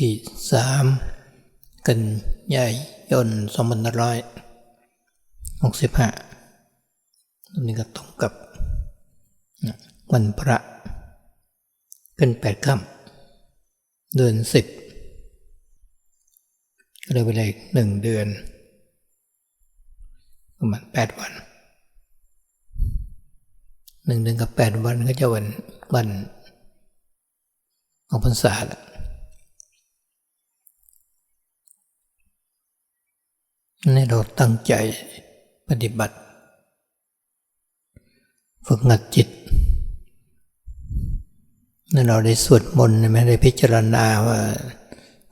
ที่สามกันยายยนสองพันร้อยหกสิบห้าตรงนี้ก็ตรงกับวันพระขึ้นแปดค่ำเดือนสิบก็เลยไปเลยหนึ่งเดือนประมาณแปดวันหนึ่งเดือนกับแปดวันก็จะวันวันของพรรษาละ นี่เราตั้งใจปฏิบัติ ฝึกหัดจิตนั่นเราได้สวดมนต์ไม่ได้พิจารณาว่า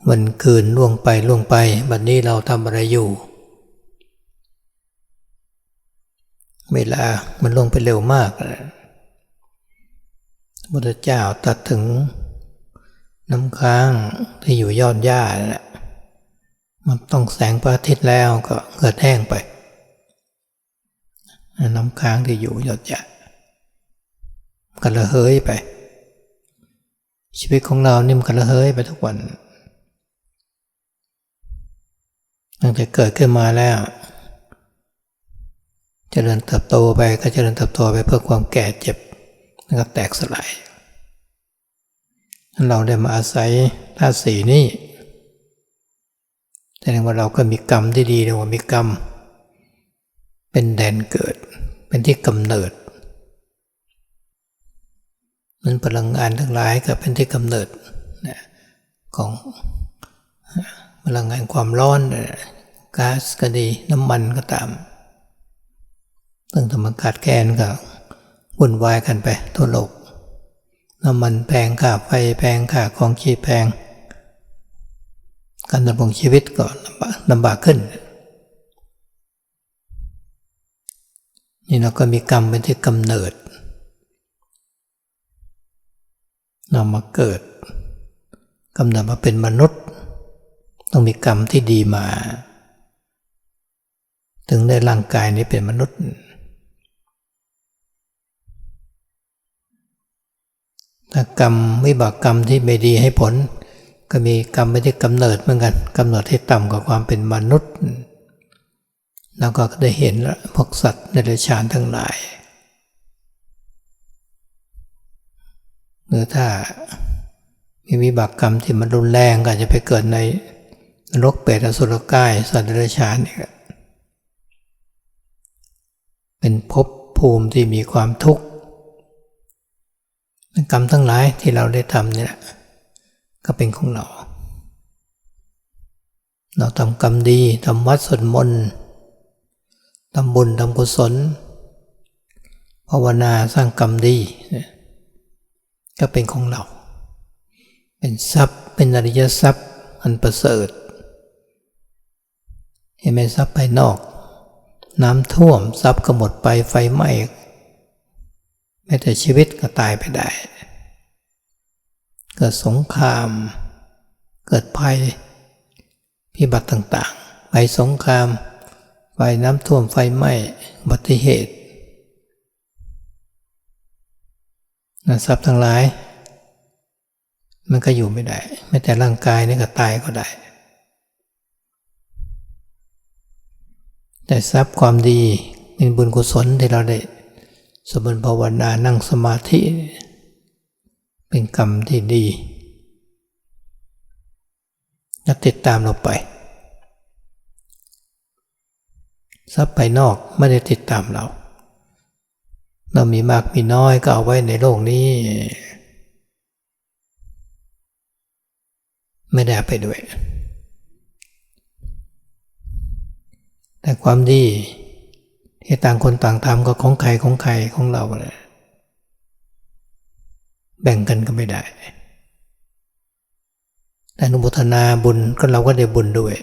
วันคืนล่วงไปล่วงไปบัดนนี้เราทำอะไรอยู่ เวลามันล่วงไปเร็วมากพระพุทธเจ้าตัดถึงน้ำค้างที่อยู่ยอดหญ้าแหละ มันต้องแสงพระอาทิตย์แล้วก็เกิดแห้งไป น้ำค้างที่อยู่หยดหญ้ากันระเฮยไป ชีวิตของเรานี่มันกันระเฮยไปทุกวันตั้งแต่เกิดขึ้นมาแล้วจเจริญเติบโตไปก็เจริญเติบโตไปเพื่อความแก่เจ็บแล้วก็แตกสลายเราได้มาอาศัยธาตุสีนี้ ดงว่าเราก็มีกรรมที่ดีเรียกว่ามีกรรม เป็นแดนเกิด เป็นที่กำเนิดมันพลังงานทั้งหลายก็เป็นที่กำเนิดของพลังงานความร้อนก๊าซก็ดีน้ำมันก็ตามเรื่องธรรมกาศแกนก็วุ่นวายกันไปทั่วโลกน้ำมันแพงค่าไฟแพงค่าของชีพแพง การดำรงชีวิตก็ลำบากขึ้น นี่เราก็มีกรรมเป็นที่กำเนิดเรามาเกิดกำเนิดมาเป็นมนุษย์ ต้องมีกรรมที่ดีมา ถึงได้ร่างกายนี้เป็นมนุษย์ ถ้ากรรมวิบากกรรมที่ไม่ดีให้ผล ก็มีกรรมไม่ได้กำเนิดเหมือนกันกำเนิดที่ต่ำกว่าความเป็นมนุษย์ แล้วก็ได้เห็นพวกสัตว์ในเดรัจฉานทั้งหลายหรือถ้ามีวิบากกรรมที่มันรุนแรงก็จะไปเกิดในนรกเปรตอสุรกายสัตว์เดรัจฉานนี่เป็นภพภูมิที่มีความทุกข์กรรมทั้งหลายที่เราได้ทำเนี่ย ก็เป็นของเรา เราทำกรรมดีทำวัดสวดมนต์ทำบุญทำกุศลภาวนาสร้างกรรมดี ก็เป็นของเรา เป็นทรัพย์เป็นอริยทรัพย์อันประเสริฐ เห็นไหมทรัพย์ภายนอก น้ำท่วมทรัพย์ก็หมดไปไฟไหม้แม้แต่ชีวิตก็ตายไปได้ เกิดสงคราม เกิดภัยพิบัติต่างๆภัยสงคราม ไฟน้ำท่วมไฟไหม้อุบัติเหตุทรัพย์ทั้งหลาย มันก็อยู่ไม่ได้แม้แต่ร่างกายนี่ก็ตายก็ได้ แต่ทรัพย์ความดีเป็นบุญกุศลที่เราได้สมบูรณ์ภาวนานั่งสมาธิ เป็นกรรมที่ดีจะติดตามเราไป ทรัพย์ภายนอกไม่ได้ติดตามเรา เรามีมากมีน้อยก็เอาไว้ในโลกนี้ ไม่ได้ไปด้วย แต่ความดีที่ต่างคนต่างทำก็ของใครของใครของเราเลย แบ่งกันก็ไม่ได้ แต่นุโมทนาบุญก็เราก็ได้บุญด้วย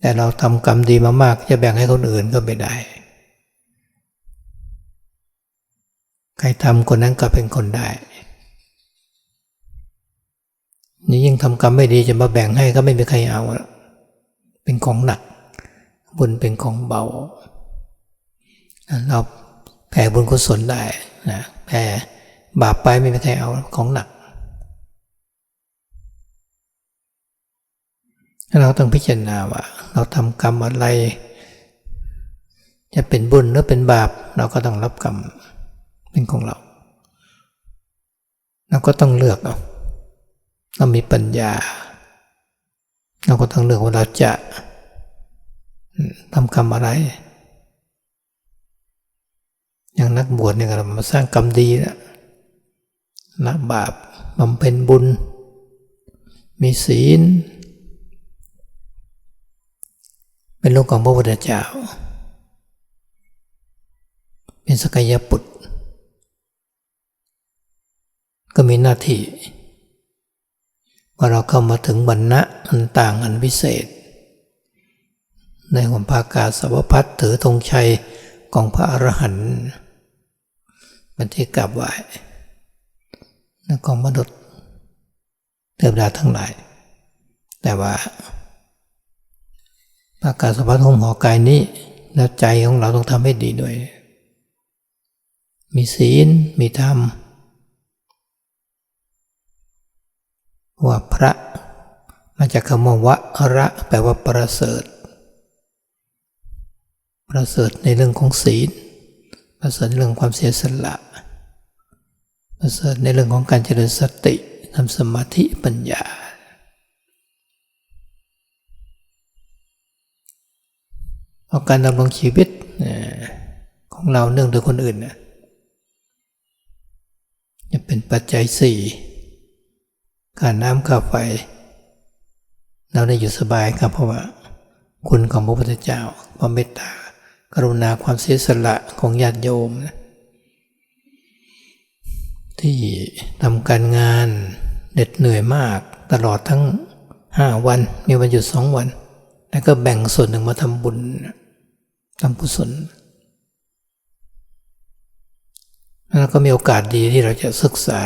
แต่เราทำกรรมดีมามากจะแบ่งให้คนอื่นก็ไม่ได้ ใครทำคนนั้นก็เป็นคนได้นี่ยิ่งทำกรรมไม่ดีจะมาแบ่งให้ก็ไม่มีใครเอา เป็นของหนัก บุญเป็นของเบา เราแผ่บุญกุศลได้นะแผ่ บาปไปไม่มีใครเอาของหนัก เราต้องพิจารณาว่า เราทำกรรมอะไร จะเป็นบุญหรือเป็นบาป เราก็ต้องรับกรรมเป็นของเรา เราก็ต้องเลือกเอาเรามีปัญญา เราก็ต้องเลือกว่าเราจะทำกรรมอะไร อย่างนักบวชเนี่ยเรามาสร้างกรรมดีนะ ละบาปบำเพ็ญบุญ มีศีล เป็นลูกของพระพุทธเจ้า เป็นสกยปุตก็มีหน้าที่ว่าเราเข้ามาถึงบรรณะอันต่างอันพิเศษ ในหัวภากาสวพัฒถือธงชัยของพระอรหันต์เป็นที่กราบไหว้ ของมนุษย์เทวดาทั้งหลาย แต่ว่าภากาสวพัฒหงหอกายนี้แล้วใจของเราต้องทำให้ดีด้วย มีศีล มีธรรม ว่าพระมาจากคำว่าวะระ แปลว่าประเสริฐ ประเสริฐในเรื่องของศีล ประเสริฐในเรื่องความเสียสละ ประเสริฐในเรื่องของการเจริญสติทำสมาธิปัญญาเพราะการดำรงชีวิตของเราเนื่องโดยคนอื่นนะจะเป็นปัจจัยสี่การน้ำค่าไฟ เราได้อยู่สบายครับเพราะว่า คุณของพระพุทธเจ้าความเมตตากรุณาความเสียสละของญาติโยมนะ ที่ทำการงานเหน็ดเหนื่อยมากตลอดทั้งห้าวัน มีวันหยุดสองวัน แล้วก็แบ่งส่วนหนึ่งมาทำบุญทำกุศลแล้วก็มีโอกาสดีที่เราจะศึกษา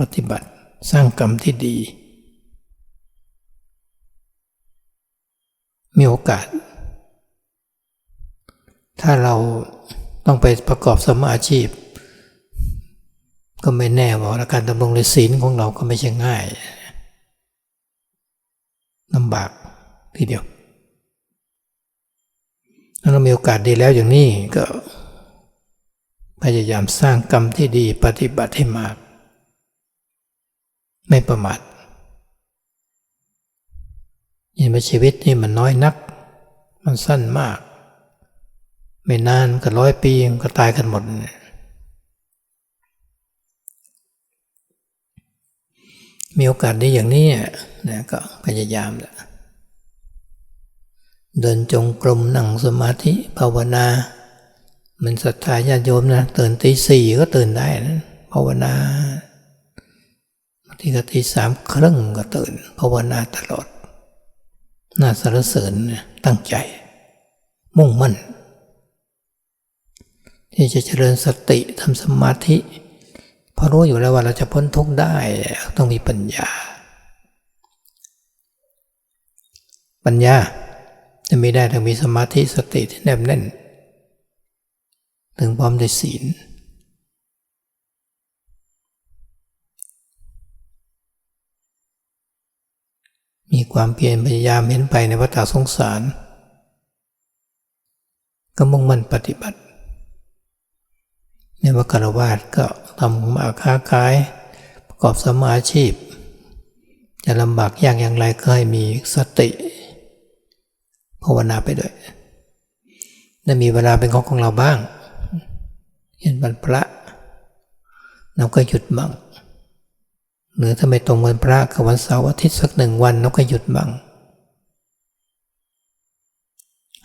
ปฏิบัติสร้างกรรมที่ดี มีโอกาส ถ้าเราต้องไปประกอบสมาอาชีพ ก็ไม่แน่ว่าการดำรงในศีลของเราก็ไม่ใช่ง่ายลำบากทีเดียวถ้าเรามีโอกาสดีแล้วอย่างนี้ก็ พยายามสร้างกรรมที่ดีปฏิบัติให้มาก ไม่ประมาทยินว่าชีวิตนี่มันน้อยนัก มันสั้นมาก ไม่นานก็ร้อยปีก็ตายกันหมด มีโอกาสได้อย่างนี้นะก็พยายามแหละเดินจงกรมนั่งสมาธิภาวนา มันศรัทธาญาติโยมนะตื่นตีสี่ก็ตื่นได้นะภาวนาที่ก็ตีสามครึ่งก็ตื่น ภาวนาตลอด น่าสรรเสริญตั้งใจ มุ่งมั่น ที่จะเจริญสติทำสมาธิ พราะรู้อยู่แล้วว่าเราจะพ้นทุกข์ได้ต้องมีปัญญา ปัญญาจะมีได้ต้องมีสมาธิสติที่แนบแน่น ถึงพร้อมด้วยศีลมีความเพียรพยายามเห็นไปในวัฏสงสาร ก็มุ่งมั่นปฏิบัติ ในวัคารวาสก็ทำมาค้าขาย ประกอบสมาอาชีพ จะลำบากยากอย่างไรก็ให้มีสติภาวนาไปด้วยได้มีเวลาเป็นของของเราบ้าง เห็นบรรพระ เราก็หยุดบ้างหรือถ้าไม่ตรงวันพระกับวันเสาร์อาทิตย์สักหนึ่งวันเราก็หยุดบ้าง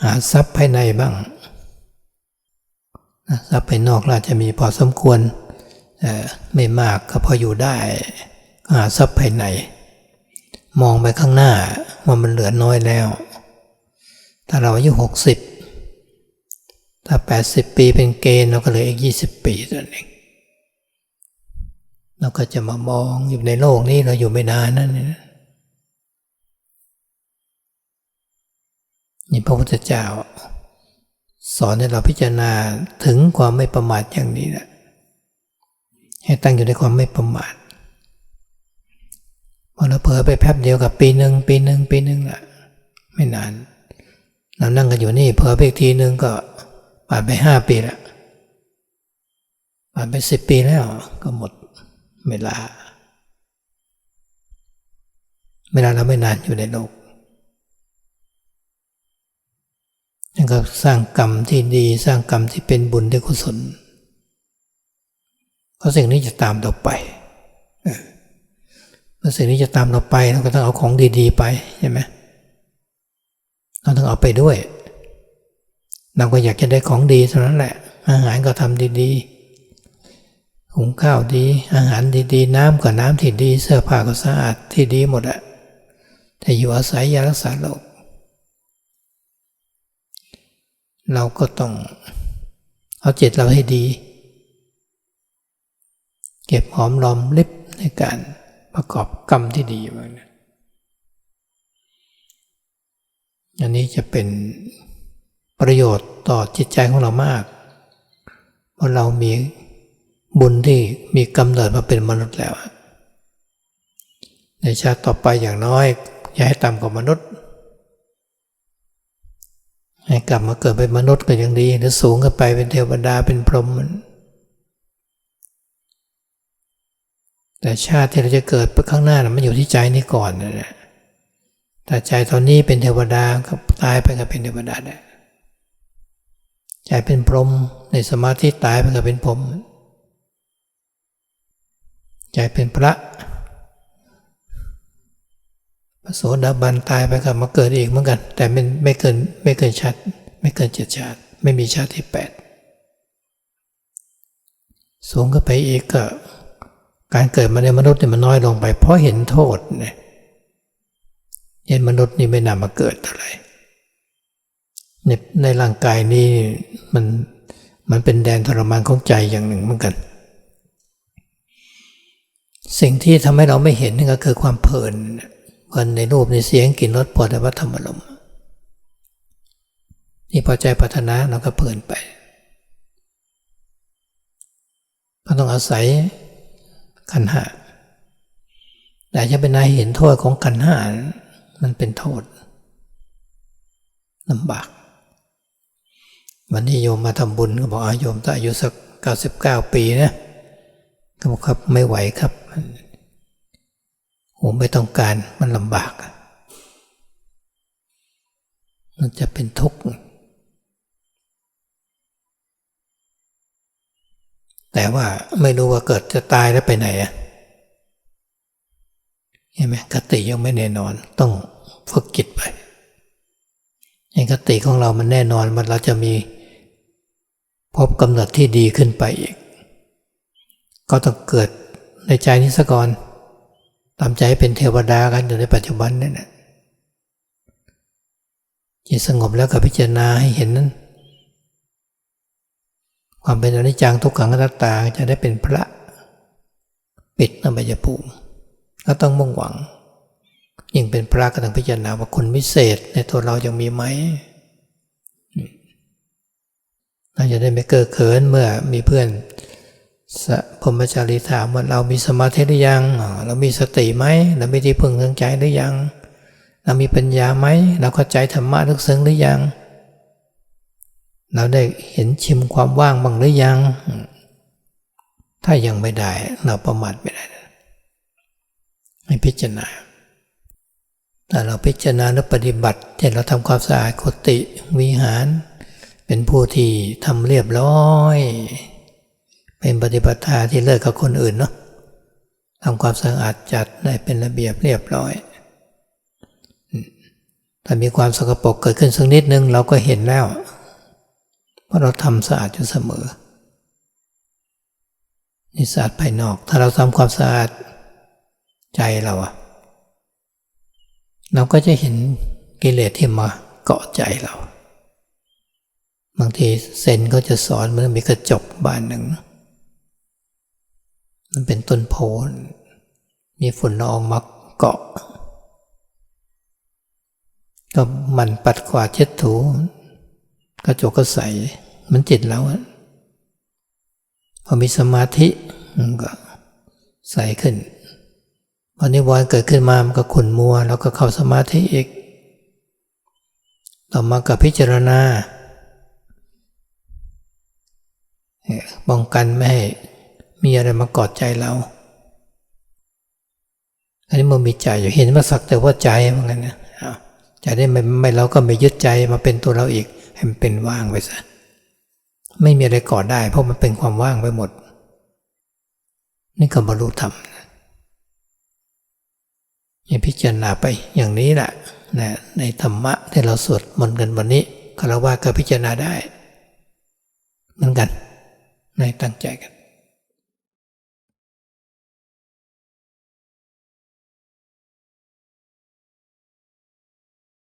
หาทรัพย์ภายในบ้าง ทรัพย์ภายนอกเราจะมีพอสมควรไม่มากก็พออยู่ได้หาทรัพย์ภายใน มองไปข้างหน้าว่ามันเหลือน้อยแล้ว ถ้าเราอายุหกสิบถ้าแปดสิบปีเป็นเกณฑ์เราก็เหลืออีกยี่สิบปีนั่นเองเราก็จะมามองอยู่ในโลกนี้เราอยู่ไม่นานนั่นนี่นี่พระพุทธเจ้า สอนให้เราพิจารณาถึงความไม่ประมาทอย่างนี้แหละให้ตั้งอยู่ในความไม่ประมาทพอเราเผลอไปแป๊บเดียวกับปีหนึ่งปีหนึ่งปีหนึ่งอะไม่นานเรานั่งกันอยู่นี่เผลอไปอีกทีหนึ่งก็ผ่านไปห้าปีล้วผ่านไปสิบปีแล้วก็หมดเวลา เวลาเราไม่นานอยู่ในโลก นั่ก็สร้างกรรมที่ดีสร้างกรรมที่เป็นบุญที่กุศลเพราะสิ่งนี้จะตามเราไปเมื่อสิ่งนี้จะตามเราไปเราก็ต้องเอาของดีๆไปใช่ไหมเราต้องเอาไปด้วยเราก็อยากจะได้ของดีเท่านั้นแหละ อาหารก็ทำดีๆหุงข้าวดี อาหารดีๆ น้ำก็น้ำที่ดี เสื้อผ้าก็สะอาดที่ดีหมดอะแต่อยู่อาศัยยารักษาโรค เราก็ต้องเอาจิตเราให้ดี เก็บหอมรอมริบในการประกอบกรรมที่ดีไว้นะอันนี้จะเป็นประโยชน์ต่อจิตใจของเรามาก เพราะเรามีบุญที่มีกำเนิดมาเป็นมนุษย์แล้ว ในชาติต่อไปอย่างน้อย อย่าให้ต่ำกว่ามนุษย์ ให้กลับมาเกิดเป็นมนุษย์ก็ยังดีหรือสูงขึ้นไปเป็นเทวดาเป็นพรหมแต่ชาติที่เราจะเกิดข้างหน้านะมันอยู่ที่ใจนี้ก่อนนะแต่ใจตอนนี้เป็นเทวดาก็ตายไปก็เป็นเทวดาได้ใจเป็นพรหมในสมาธิตายไปก็เป็นพรหมใจเป็นพระ พระโสดาบันตายไปก็มาเกิดอีกเหมือนกัน แต่ไม่ไม่เกินไม่เกินชาติไม่เกินเจ็ดชาติ ไม่มีชาติที่แปดสูงก็ไปอีกก็การเกิดมาในมนุษย์เนี่ยมันน้อยลงไป เพราะเห็นโทษเนี่ยเห็นมนุษย์นี่ไม่นำมาเกิดอะไรในในร่างกายนี้มันมันเป็นแดนทรมานของใจอย่างหนึ่งเหมือนกัน สิ่งที่ทำให้เราไม่เห็นนี่ก็คือความเพลิน เพลินในรูปในเสียงกลิ่นรสปวดวัฏธรรมลมนี่พอใจพัฒนาเราก็เพลินไปก็ต้องอาศัยขันหาแต่จะเป็นนายเห็นโทษของขันหามันเป็นโทษลำบาก วันนี้โยมมาทำบุญก็บอกอาโยมถ้าอายุสักเก้าสิบเก้าปีนะก็บอกครับไม่ไหวครับ ผมไม่ต้องการมันลำบาก มันจะเป็นทุกข์ แต่ว่าไม่รู้ว่าเกิดจะตายแล้วไปไหนอะเห็นไหมคติยังไม่แน่นอน ต้องฝึกจิตไปใหคติของเรามันแน่นอนมันเราจะมีพบกำหนดที่ดีขึ้นไปอีก ก็ต้องเกิดในใจนิสกร ทำใจเป็นเทวดากันอยู่ในปัจจุบันนี่แหละจิตสงบแล้วก็พิจารณาให้เห็นนั้น ความเป็นอนิจจังทุกขังอนัตตาจะได้เป็นพระ ปิดนบยภูมิก็ต้องมุ่งหวัง ยิ่งเป็นพระก็ต้องพิจารณาว่าคนวิเศษในตัวเรายังมีไหมเราจะได้ไม่เกิดเขินเมื่อมีเพื่อน สพมจารีถามว่าเรามีสมาธิหรือยัง เรามีสติไหมเรามีที่พึ่งทางใจหรือยัง เรามีปัญญาไหม เราเข้าใจธรรมะลึกซึ้งหรือยัง เราได้เห็นชิมความว่างบ้างหรือยัง ถ้ายังไม่ได้ เราประมาทไม่ได้ให้พิจารณาแต่เราพิจารณาและปฏิบัติเช่นเราทำความสะอาดกุฏิวิหาร เป็นผู้ที่ทำเรียบร้อย เป็นปฏิปทาที่เลิกกับคนอื่นเนาะทำความสะอาดจัดได้เป็นระเบียบเรียบร้อย ถ้ามีความสกปรกเกิดขึ้นสักนิดนึงเราก็เห็นแล้ว เพราะเราทำสะอาดอยู่เสมอนี่สะอาดภายนอก ถ้าเราทำความสะอาดใจเราอะเราก็จะเห็นกิเลสที่มาเกาะใจเรา บางทีเซนก็จะสอนเหมือนมีกระจกบานหนึ่ง มันเป็นต้นโพนมีฝุ่นละอองมาเกาะ ก็มันปัดกวาดเช็ดถู กระจกก็ใส มันจิตแล้วพอมีสมาธิมันก็ใสขึ้นพอนิวรณ์เกิดขึ้นมา มันก็ขุ่นมัว แล้วก็เข้าสมาธิอีก ต่อมากับพิจารณาป้องกันไม่ให้ มีอะไรมากอดใจเรา อันนี้มันมีใจอยู่เห็นว่าสักแต่ว่าใจมือนกันนะใจได้ไม่ไม่เราก็ไม่ยึดใจมาเป็นตัวเราอีกให้มันเป็นว่างไปซะไม่มีอะไรกอดได้ เพราะมันเป็นความว่างไปหมด นี่ก็บรรลุธรรมอย่าพิจารณาไปอย่างนี้แหละนะในธรรมะที่เราสวดมนต์กันวันนี้คารวะก็พิจารณาได้ เหมือนกันในตั้งใจกัน